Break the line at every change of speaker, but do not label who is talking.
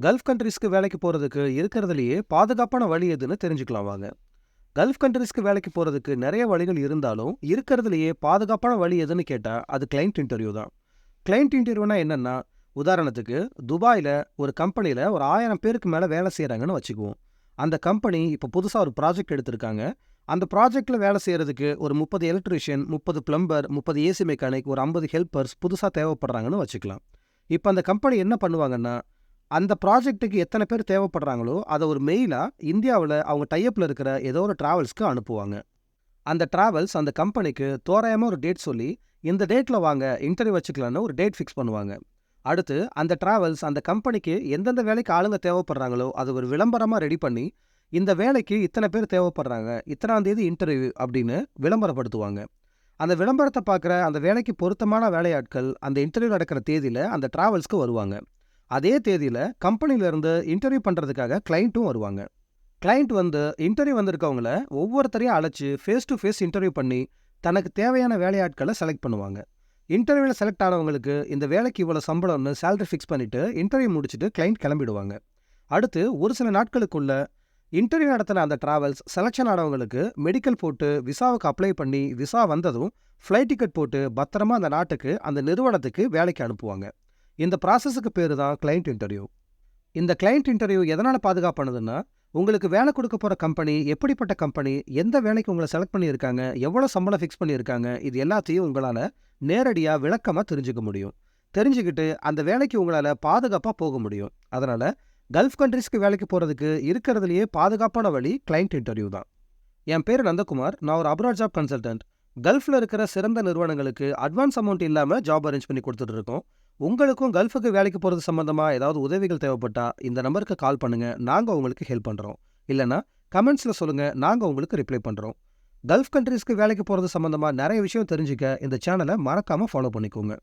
Gulf கண்ட்ரிஸ்க்கு வேலைக்கு போறதுக்கு இருக்கிறதுலையே பாதுகாப்பான வழி எதுன்னு தெரிஞ்சுக்கலாம் வாங்க. கல்ஃப் கண்ட்ரிஸ்க்கு வேலைக்கு போறதுக்கு நிறைய வழிகள் இருந்தாலும், இருக்கிறதுலையே பாதுகாப்பான வழி எதுன்னு கேட்டா, அது கிளைண்ட் இன்டர்வியூ தான். கிளைண்ட் இன்டர்வியூனா என்னன்னா, உதாரணத்துக்கு துபாயில் ஒரு கம்பெனில ஒரு ஆயிரம் பேருக்கு மேல வேலை செய்கிறாங்கன்னு வச்சுக்குவோம். அந்த கம்பெனி இப்ப புதுசா ஒரு ப்ராஜெக்ட் எடுத்திருக்காங்க. அந்த ப்ராஜெக்டில் வேலை செய்கிறதுக்கு ஒரு முப்பது எலக்ட்ரிஷியன் முப்பது பிளம்பர், 30 ஏசி மெக்கானிக், ஒரு 50 ஹெல்ப்பர்ஸ் புதுசா தேவைப்படுறாங்கன்னு வச்சுக்கலாம். இப்ப அந்த கம்பெனி என்ன பண்ணுவாங்கன்னா, அந்த ப்ராஜெக்ட்டுக்கு எத்தன பேர் தேவைப்படுறாங்களோ, அத ஒரு மெயிலாக இந்தியாவுல அவங்க டை இருக்கிற ஏதோ ஒரு டிராவல்ஸ்க்கு அனுப்புவாங்க. அந்த டிராவல்ஸ் அந்த கம்பெனிக்கு தோராயமா ஒரு டேட் சொல்லி, இந்த டேட்ல வாங்க இன்டர்வியூ வச்சுக்கலான்னு ஒரு டேட் ஃபிக்ஸ் பண்ணுவாங்க. அடுத்து அந்த டிராவல்ஸ் அந்த கம்பெனிக்கு எந்தெந்த வேலைக்கு ஆளுங்க தேவைப்படுறாங்களோ, அத ஒரு விளம்பரமா ரெடி பண்ணி, இந்த வேலைக்கு இத்தன பேர் தேவைப்படுறாங்க. இத்தனாம் தேதி இன்டர்வியூ அப்படின்னு விளம்பரப்படுத்துவாங்க. அந்த விளம்பரத்த பார்க்குற அந்த வேலைக்கு பொருத்தமான வேலையாட்கள் அந்த இன்டர்வியூ நடக்கிற தேதியில் அந்த டிராவல்ஸ்க்கு வருவாங்க. அதே தேதியில கம்பெனில இருந்து இன்டர்வியூ பண்றதுக்காக கிளைண்ட்டும் வருவாங்க. கிளைண்ட் வந்து இன்டர்வியூ வந்திருக்கவங்கள ஒவ்வொருத்தரையும் அழைச்சு ஃபேஸ் டூ ஃபேஸ் இன்டர்வியூ பண்ணி, தனக்கு தேவையான வேலையாட்கள செலக்ட் பண்ணுவாங்க. இன்டர்வியூல செலக்ட் ஆனவங்களுக்கு இந்த வேலைக்கு இவ்வளோ சம்பளம்னு சேலரி ஃபிக்ஸ் பண்ணிட்டு, இன்டர்வியூ முடிச்சுட்டு கிளைண்ட் கிளம்பிடுவாங்க. அடுத்து ஒரு சில நாட்களுக்குள்ள இன்டர்வியூ நடத்தின அந்த டிராவல்ஸ் செலெக்ஷன் ஆனவங்களுக்கு மெடிக்கல் போட்டு, விசாவுக்கு அப்ளை பண்ணி, விசா வந்ததும் ஃப்ளைட் டிக்கெட் போட்டு பத்திரமா அந்த நாட்டுக்கு, அந்த நிறுவனத்துக்கு வேலைக்கு அனுப்புவாங்க. இந்த ப்ராசஸுக்கு பேரு தான் கிளைண்ட் இன்டர்வியூ. இந்த கிளைண்ட் இன்டர்வியூ எதனால பாதுகாப்பானதுன்னா, உங்களுக்கு வேலை கொடுக்க போற கம்பெனி எப்படிப்பட்ட கம்பெனி, எந்த வேலைக்கு உங்கள செலக்ட் பண்ணியிருக்காங்க, எவ்வளோ சம்பளம் ஃபிக்ஸ் பண்ணியிருக்காங்க, இது எல்லாத்தையும் உங்களால நேரடியா விளக்கமா தெரிஞ்சுக்க முடியும். தெரிஞ்சுக்கிட்டு அந்த வேலைக்கு உங்களால பாதுகாப்பா போக முடியும். அதனால கல்ஃப் கண்ட்ரிஸ்க்கு வேலைக்கு போறதுக்கு இருக்கிறதுலையே பாதுகாப்பான வழி கிளைண்ட் இன்டர்வியூ தான். என் பேரு நந்தகுமார். நான் ஒரு அப்ராட் ஜாப் கன்சல்டன்ட். கல்ஃப்ல இருக்கிற சிறந்த நிறுவனங்களுக்கு அட்வான்ஸ் அமௌண்ட் இல்லாம ஜாப் அரேஞ்ச் பண்ணி கொடுத்துட்ருக்கோம் உங்களுக்கும் கல்ஃபுக்கு வேலைக்கு போறது சம்பந்தமா ஏதாவது உதவிகள் தேவைப்பட்டா, இந்த நம்பருக்கு கால் பண்ணுங்க. நாங்க உங்களுக்கு ஹெல்ப் பண்றோம். இல்லன்னா கமெண்ட்ஸ்ல சொல்லுங்க. நாங்க உங்களுக்கு ரிப்ளை பண்றோம். கல்ஃப் கண்ட்ரீஸ்க்கு வேலைக்கு போறது சம்பந்தமா நிறைய விஷயம் தெரிஞ்சுக்க இந்த சேனல மறக்காம ஃபாலோ பண்ணிக்கோங்க.